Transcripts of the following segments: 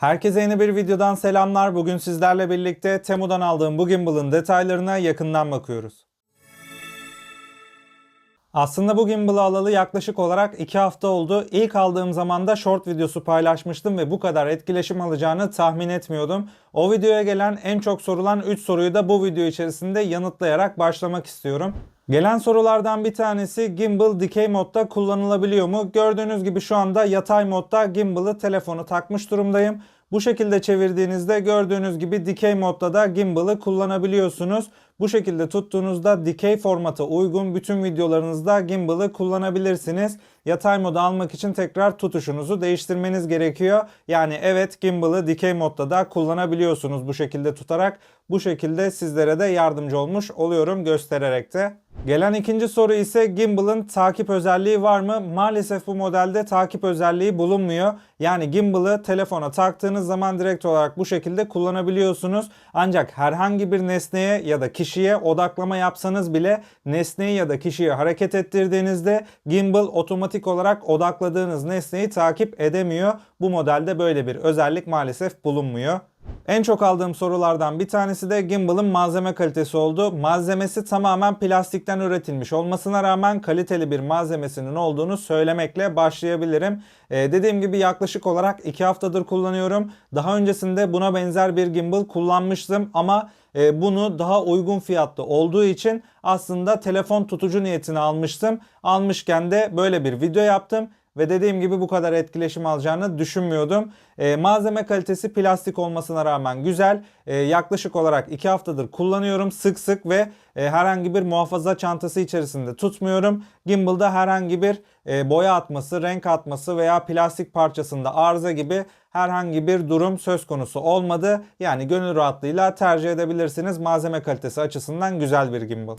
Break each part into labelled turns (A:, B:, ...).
A: Herkese yeni bir videodan selamlar. Bugün sizlerle birlikte Temu'dan aldığım bu gimbal'ın detaylarına yakından bakıyoruz. Aslında bu gimbal'ı alalı yaklaşık olarak 2 hafta oldu. İlk aldığım zaman da short videosu paylaşmıştım ve bu kadar etkileşim alacağını tahmin etmiyordum. O videoya gelen en çok sorulan 3 soruyu da bu video içerisinde yanıtlayarak başlamak istiyorum. Gelen sorulardan bir tanesi gimbal dikey modda kullanılabiliyor mu? Gördüğünüz gibi şu anda yatay modda gimbal'ı telefonu takmış durumdayım. Bu şekilde çevirdiğinizde gördüğünüz gibi dikey modda da gimbal'ı kullanabiliyorsunuz. Bu şekilde tuttuğunuzda dikey formata uygun bütün videolarınızda gimbal'ı kullanabilirsiniz. Yatay moda almak için tekrar tutuşunuzu değiştirmeniz gerekiyor. Yani evet gimbal'ı dikey modda da kullanabiliyorsunuz bu şekilde tutarak. Bu şekilde sizlere de yardımcı olmuş oluyorum göstererek de. Gelen ikinci soru ise gimbal'ın takip özelliği var mı? Maalesef bu modelde takip özelliği bulunmuyor. Yani gimbal'ı telefona taktığınız zaman direkt olarak bu şekilde kullanabiliyorsunuz. Ancak herhangi bir nesneye ya da kişiye odaklama yapsanız bile nesneyi ya da kişiyi hareket ettirdiğinizde gimbal otomatik olarak odakladığınız nesneyi takip edemiyor. Bu modelde böyle bir özellik maalesef bulunmuyor. En çok aldığım sorulardan bir tanesi de gimbal'ın malzeme kalitesi oldu. Malzemesi tamamen plastikten üretilmiş olmasına rağmen kaliteli bir malzemesinin olduğunu söylemekle başlayabilirim. Ee, dediğim gibi yaklaşık olarak 2 haftadır kullanıyorum. Daha öncesinde buna benzer bir gimbal kullanmıştım ama e, bunu daha uygun fiyatlı olduğu için aslında telefon tutucu niyetini almıştım. Almışken de böyle bir video yaptım ve dediğim gibi bu kadar etkileşim alacağını düşünmüyordum. E, malzeme kalitesi plastik olmasına rağmen güzel. E, yaklaşık olarak 2 haftadır kullanıyorum sık sık ve e, herhangi bir muhafaza çantası içerisinde tutmuyorum. Gimbal'da herhangi bir e, boya atması, renk atması veya plastik parçasında arıza gibi herhangi bir durum söz konusu olmadı. Yani gönül rahatlığıyla tercih edebilirsiniz. Malzeme kalitesi açısından güzel bir gimbal.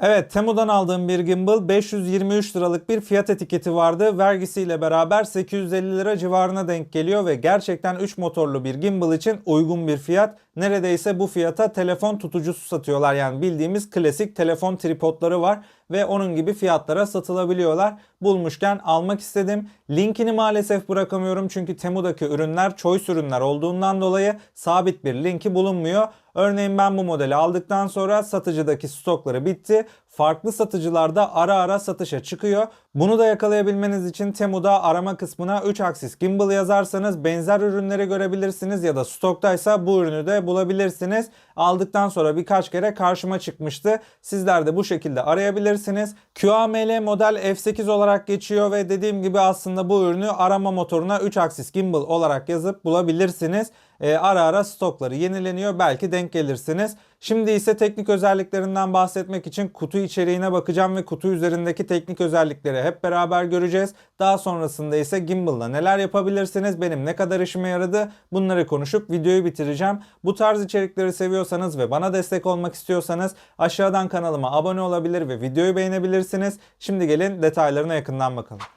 A: Evet Temu'dan aldığım bir gimbal 523 liralık bir fiyat etiketi vardı. Vergisiyle beraber 850 lira civarına denk geliyor ve gerçekten 3 motorlu bir gimbal için uygun bir fiyat. Neredeyse bu fiyata telefon tutucusu satıyorlar. Yani bildiğimiz klasik telefon tripodları var ve onun gibi fiyatlara satılabiliyorlar. Bulmuşken almak istedim. Linkini maalesef bırakamıyorum çünkü Temu'daki ürünler choice ürünler olduğundan dolayı sabit bir linki bulunmuyor. Örneğin ben bu modeli aldıktan sonra satıcıdaki stokları bitti. Farklı satıcılarda ara ara satışa çıkıyor. Bunu da yakalayabilmeniz için Temu'da arama kısmına 3 aksis gimbal yazarsanız benzer ürünleri görebilirsiniz ya da stoktaysa bu ürünü de bulabilirsiniz. Aldıktan sonra birkaç kere karşıma çıkmıştı. Sizler de bu şekilde arayabilirsiniz. QAML model F8 olarak geçiyor ve dediğim gibi aslında bu ürünü arama motoruna 3 aksis gimbal olarak yazıp bulabilirsiniz. E, ara ara stokları yenileniyor. Belki denk gelirsiniz. Şimdi ise teknik özelliklerinden bahsetmek için kutu içeriğine bakacağım ve kutu üzerindeki teknik özellikleri hep beraber göreceğiz. Daha sonrasında ise gimbal'la neler yapabilirsiniz, benim ne kadar işime yaradı bunları konuşup videoyu bitireceğim. Bu tarz içerikleri seviyorsanız ve bana destek olmak istiyorsanız aşağıdan kanalıma abone olabilir ve videoyu beğenebilirsiniz. Şimdi gelin detaylarına yakından bakalım.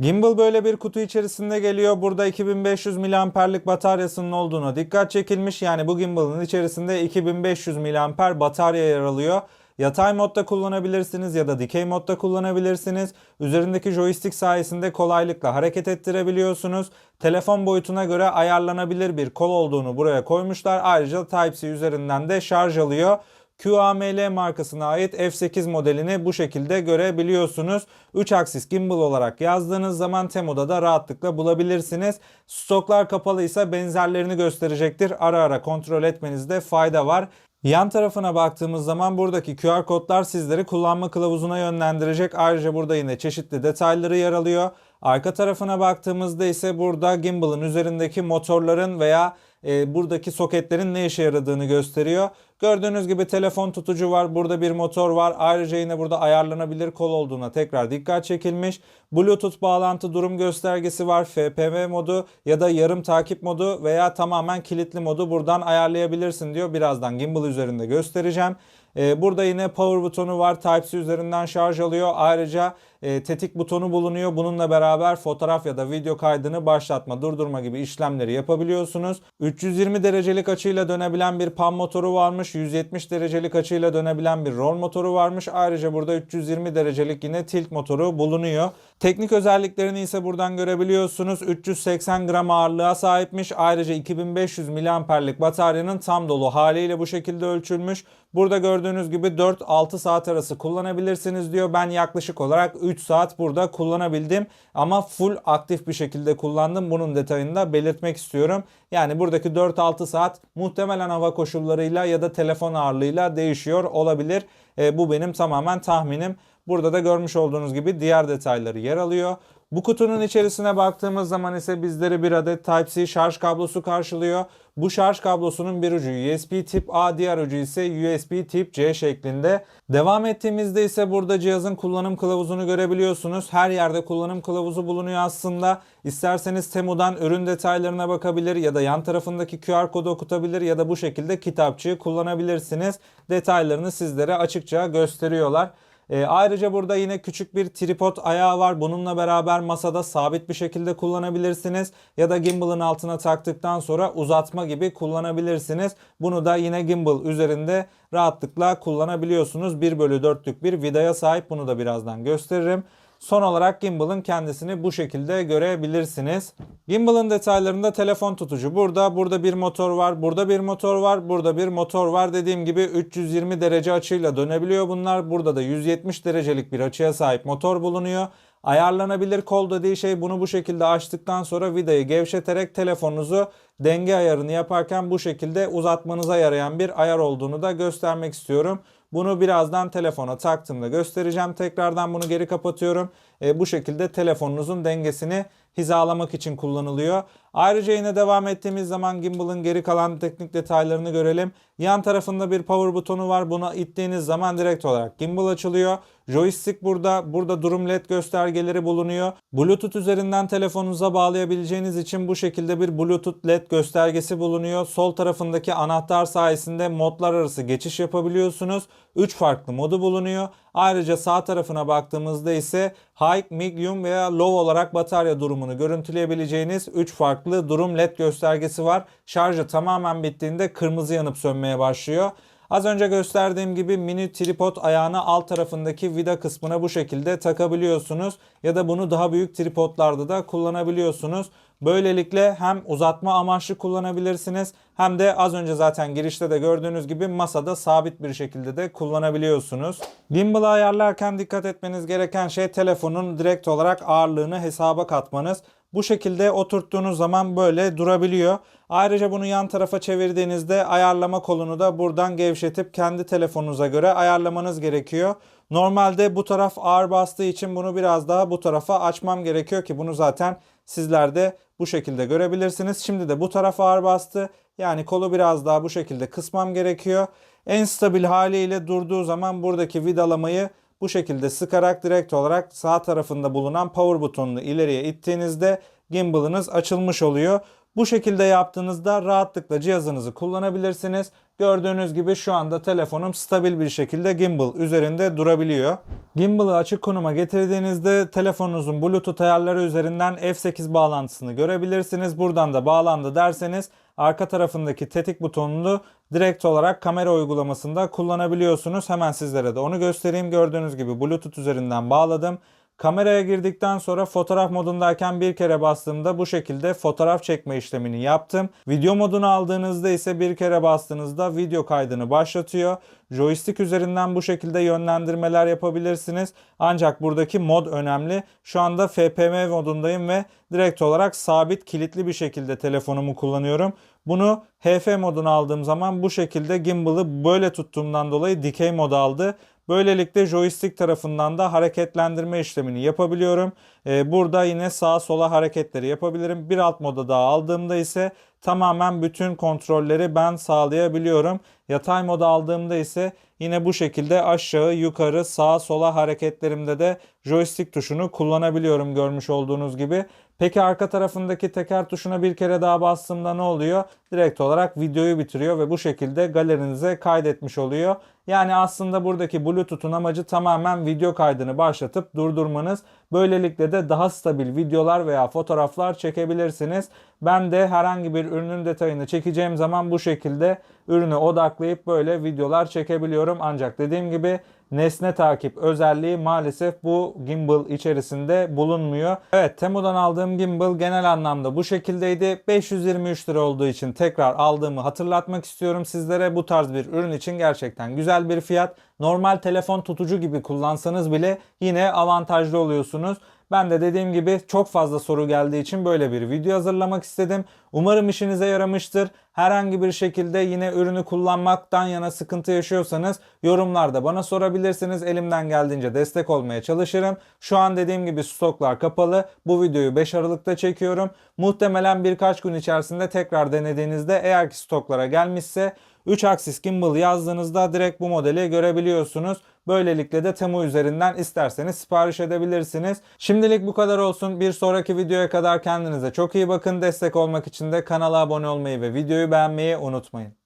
A: Gimbal böyle bir kutu içerisinde geliyor. Burada 2500 miliamperlik bataryasının olduğuna dikkat çekilmiş. Yani bu gimbal'ın içerisinde 2500 miliamper batarya yer alıyor. Yatay modda kullanabilirsiniz ya da dikey modda kullanabilirsiniz. Üzerindeki joystick sayesinde kolaylıkla hareket ettirebiliyorsunuz. Telefon boyutuna göre ayarlanabilir bir kol olduğunu buraya koymuşlar. Ayrıca Type-C üzerinden de şarj alıyor. QAML markasına ait F8 modelini bu şekilde görebiliyorsunuz. 3 aksis gimbal olarak yazdığınız zaman Temu'da da rahatlıkla bulabilirsiniz. Stoklar kapalıysa benzerlerini gösterecektir. Ara ara kontrol etmenizde fayda var. Yan tarafına baktığımız zaman buradaki QR kodlar sizleri kullanma kılavuzuna yönlendirecek. Ayrıca burada yine çeşitli detayları yer alıyor. Arka tarafına baktığımızda ise burada gimbal'ın üzerindeki motorların veya e, buradaki soketlerin ne işe yaradığını gösteriyor. Gördüğünüz gibi telefon tutucu var. Burada bir motor var. Ayrıca yine burada ayarlanabilir kol olduğuna tekrar dikkat çekilmiş. Bluetooth bağlantı durum göstergesi var. FPV modu ya da yarım takip modu veya tamamen kilitli modu buradan ayarlayabilirsin diyor. Birazdan gimbal üzerinde göstereceğim. Ee, burada yine power butonu var. Type-C üzerinden şarj alıyor. Ayrıca e, tetik butonu bulunuyor. Bununla beraber fotoğraf ya da video kaydını başlatma, durdurma gibi işlemleri yapabiliyorsunuz. 320 derecelik açıyla dönebilen bir pan motoru varmış. 170 derecelik açıyla dönebilen bir roll motoru varmış. Ayrıca burada 320 derecelik yine tilt motoru bulunuyor. Teknik özelliklerini ise buradan görebiliyorsunuz. 380 gram ağırlığa sahipmiş. Ayrıca 2500 miliamperlik bataryanın tam dolu haliyle bu şekilde ölçülmüş. Burada gördüğünüz gibi 4-6 saat arası kullanabilirsiniz diyor. Ben yaklaşık olarak 3 saat burada kullanabildim. Ama full aktif bir şekilde kullandım. Bunun detayını da belirtmek istiyorum. Yani buradaki 4-6 saat muhtemelen hava koşullarıyla ya da telefon ağırlığıyla değişiyor olabilir. E, bu benim tamamen tahminim. Burada da görmüş olduğunuz gibi diğer detayları yer alıyor. Bu kutunun içerisine baktığımız zaman ise bizleri bir adet Type-C şarj kablosu karşılıyor. Bu şarj kablosunun bir ucu USB tip A, diğer ucu ise USB tip C şeklinde. Devam ettiğimizde ise burada cihazın kullanım kılavuzunu görebiliyorsunuz. Her yerde kullanım kılavuzu bulunuyor aslında. İsterseniz Temu'dan ürün detaylarına bakabilir ya da yan tarafındaki QR kodu okutabilir ya da bu şekilde kitapçığı kullanabilirsiniz. Detaylarını sizlere açıkça gösteriyorlar. E, ayrıca burada yine küçük bir tripod ayağı var. Bununla beraber masada sabit bir şekilde kullanabilirsiniz. Ya da gimbal'ın altına taktıktan sonra uzatma gibi kullanabilirsiniz. Bunu da yine gimbal üzerinde rahatlıkla kullanabiliyorsunuz. 1 bölü 4'lük bir vidaya sahip. Bunu da birazdan gösteririm. Son olarak gimbal'ın kendisini bu şekilde görebilirsiniz. Gimbal'ın detaylarında telefon tutucu burada. Burada bir motor var. Burada bir motor var. Burada bir motor var. Dediğim gibi 320 derece açıyla dönebiliyor bunlar. Burada da 170 derecelik bir açıya sahip motor bulunuyor. Ayarlanabilir kol dediği şey bunu bu şekilde açtıktan sonra vidayı gevşeterek telefonunuzu denge ayarını yaparken bu şekilde uzatmanıza yarayan bir ayar olduğunu da göstermek istiyorum. Bunu birazdan telefona taktığımda göstereceğim. Tekrardan bunu geri kapatıyorum. E, bu şekilde telefonunuzun dengesini hizalamak için kullanılıyor. Ayrıca yine devam ettiğimiz zaman gimbal'ın geri kalan teknik detaylarını görelim. Yan tarafında bir power butonu var. Buna ittiğiniz zaman direkt olarak gimbal açılıyor. Joystick burada. Burada durum led göstergeleri bulunuyor. Bluetooth üzerinden telefonunuza bağlayabileceğiniz için bu şekilde bir Bluetooth led göstergesi bulunuyor. Sol tarafındaki anahtar sayesinde modlar arası geçiş yapabiliyorsunuz. 3 farklı modu bulunuyor. Ayrıca sağ tarafına baktığımızda ise High, Medium veya Low olarak batarya durumunu görüntüleyebileceğiniz 3 farklı durum led göstergesi var. Şarjı tamamen bittiğinde kırmızı yanıp sönmeye başlıyor. Az önce gösterdiğim gibi mini tripod ayağını alt tarafındaki vida kısmına bu şekilde takabiliyorsunuz. Ya da bunu daha büyük tripodlarda da kullanabiliyorsunuz. Böylelikle hem uzatma amaçlı kullanabilirsiniz hem de az önce zaten girişte de gördüğünüz gibi masada sabit bir şekilde de kullanabiliyorsunuz. Gimbal'ı ayarlarken dikkat etmeniz gereken şey telefonun direkt olarak ağırlığını hesaba katmanız. Bu şekilde oturttuğunuz zaman böyle durabiliyor. Ayrıca bunu yan tarafa çevirdiğinizde ayarlama kolunu da buradan gevşetip kendi telefonunuza göre ayarlamanız gerekiyor. Normalde bu taraf ağır bastığı için bunu biraz daha bu tarafa açmam gerekiyor ki bunu zaten sizler de bu şekilde görebilirsiniz. Şimdi de bu taraf ağır bastı. Yani kolu biraz daha bu şekilde kısmam gerekiyor. En stabil haliyle durduğu zaman buradaki vidalamayı bu şekilde sıkarak direkt olarak sağ tarafında bulunan power butonunu ileriye ittiğinizde gimbal'ınız açılmış oluyor. Bu şekilde yaptığınızda rahatlıkla cihazınızı kullanabilirsiniz. Gördüğünüz gibi şu anda telefonum stabil bir şekilde gimbal üzerinde durabiliyor. Gimbal'ı açık konuma getirdiğinizde telefonunuzun Bluetooth ayarları üzerinden F8 bağlantısını görebilirsiniz. Buradan da bağlandı derseniz arka tarafındaki tetik butonunu direkt olarak kamera uygulamasında kullanabiliyorsunuz. Hemen sizlere de onu göstereyim. Gördüğünüz gibi Bluetooth üzerinden bağladım. Kameraya girdikten sonra fotoğraf modundayken bir kere bastığımda bu şekilde fotoğraf çekme işlemini yaptım. Video modunu aldığınızda ise bir kere bastığınızda video kaydını başlatıyor. Joystick üzerinden bu şekilde yönlendirmeler yapabilirsiniz. Ancak buradaki mod önemli. Şu anda FPM modundayım ve direkt olarak sabit kilitli bir şekilde telefonumu kullanıyorum. Bunu HF moduna aldığım zaman bu şekilde gimbal'ı böyle tuttuğumdan dolayı dikey moda aldı. Böylelikle joystick tarafından da hareketlendirme işlemini yapabiliyorum. Ee, burada yine sağa sola hareketleri yapabilirim. Bir alt moda daha aldığımda ise tamamen bütün kontrolleri ben sağlayabiliyorum. Yatay moda aldığımda ise yine bu şekilde aşağı yukarı sağa sola hareketlerimde de joystick tuşunu kullanabiliyorum görmüş olduğunuz gibi. Peki arka tarafındaki teker tuşuna bir kere daha bastığımda ne oluyor? Direkt olarak videoyu bitiriyor ve bu şekilde galerinize kaydetmiş oluyor. Yani aslında buradaki Bluetooth'un amacı tamamen video kaydını başlatıp durdurmanız. Böylelikle de daha stabil videolar veya fotoğraflar çekebilirsiniz. Ben de herhangi bir ürünün detayını çekeceğim zaman bu şekilde ürünü odaklayıp böyle videolar çekebiliyorum. Ancak dediğim gibi nesne takip özelliği maalesef bu gimbal içerisinde bulunmuyor. Evet Temu'dan aldığım gimbal genel anlamda bu şekildeydi. 523 lira olduğu için tekrar aldığımı hatırlatmak istiyorum sizlere. Bu tarz bir ürün için gerçekten güzel bir fiyat. Normal telefon tutucu gibi kullansanız bile yine avantajlı oluyorsunuz. Ben de dediğim gibi çok fazla soru geldiği için böyle bir video hazırlamak istedim. Umarım işinize yaramıştır. Herhangi bir şekilde yine ürünü kullanmaktan yana sıkıntı yaşıyorsanız yorumlarda bana sorabilirsiniz. Elimden geldiğince destek olmaya çalışırım. Şu an dediğim gibi stoklar kapalı. Bu videoyu 5 Aralık'ta çekiyorum. Muhtemelen birkaç gün içerisinde tekrar denediğinizde eğer ki stoklara gelmişse 3 aksis gimbal yazdığınızda direkt bu modeli görebiliyorsunuz. Böylelikle de Temu üzerinden isterseniz sipariş edebilirsiniz. Şimdilik bu kadar olsun. Bir sonraki videoya kadar kendinize çok iyi bakın. Destek olmak için de kanala abone olmayı ve videoyu beğenmeyi unutmayın.